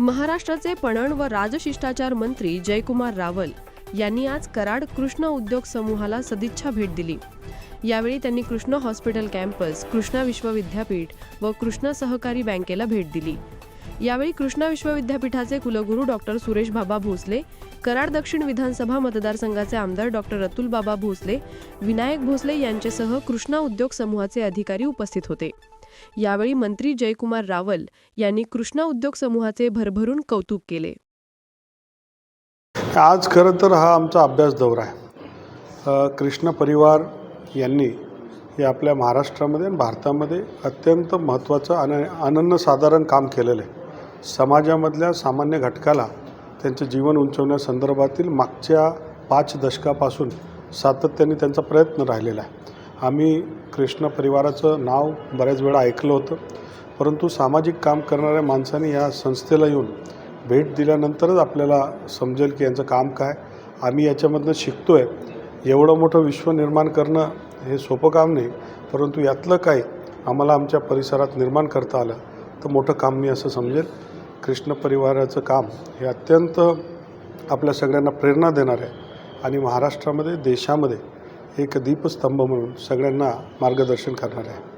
महाराष्ट्राचे पणन व राजशिष्टाचार मंत्री जयकुमार रावल यांनी आज कराड कृष्ण उद्योग समूहाला सदिच्छा भेट दिली. यावेळी त्यांनी कृष्ण हॉस्पिटल कॅम्पस कृष्णा विश्वविद्यापीठ व कृष्णा सहकारी बँकेला भेट दिली. यावेळी कृष्णा विश्वविद्यापीठाचे कुलगुरू डॉक्टर सुरेश बाबा भोसले कराड दक्षिण विधानसभा मतदारसंघाचे आमदार डॉक्टर अतुल बाबा भोसले विनायक भोसले यांच्यासह कृष्णा उद्योग समूहाचे अधिकारी उपस्थित होते. यावेळी मंत्री जयकुमार रावल यांनी कृष्णा उद्योग समूहाचे भरभरून कौतुक केले. आज खरं तर हा आमचा अभ्यास दौरा आहे. कृष्ण परिवार यांनी हे आपल्या महाराष्ट्रामध्ये आणि भारतामध्ये अत्यंत महत्त्वाचं आणि अनन्यसाधारण काम केलेलं आहे. समाजामधल्या सामान्य घटकाला त्यांचं जीवन उंचवण्यासंदर्भातील मागच्या पाच दशकापासून सातत्याने त्यांचा प्रयत्न राहिलेला आहे. आम्ही कृष्ण परिवाराचं नाव बऱ्याच वेळा ऐकलं होतं. परंतु सामाजिक काम करणाऱ्या माणसांनी या संस्थेला येऊन भेट दिल्यानंतरच आपल्याला समजेल की यांचं काम काय. आम्ही याच्यामधनं शिकतो आहे एवढं मोठं विश्व निर्माण करणं हे सोपं काम नाही. परंतु यातलं काही आम्हाला आमच्या परिसरात निर्माण करता आलं तर मोठं काम मी असं समजेल. कृष्ण परिवाराचं काम हे अत्यंत आपल्या सगळ्यांना प्रेरणा देणार आहे. आणि महाराष्ट्रामध्ये देशामध्ये एक दीपस्तंभ म्हणून सगळ्यांना मार्गदर्शन करणार आहे.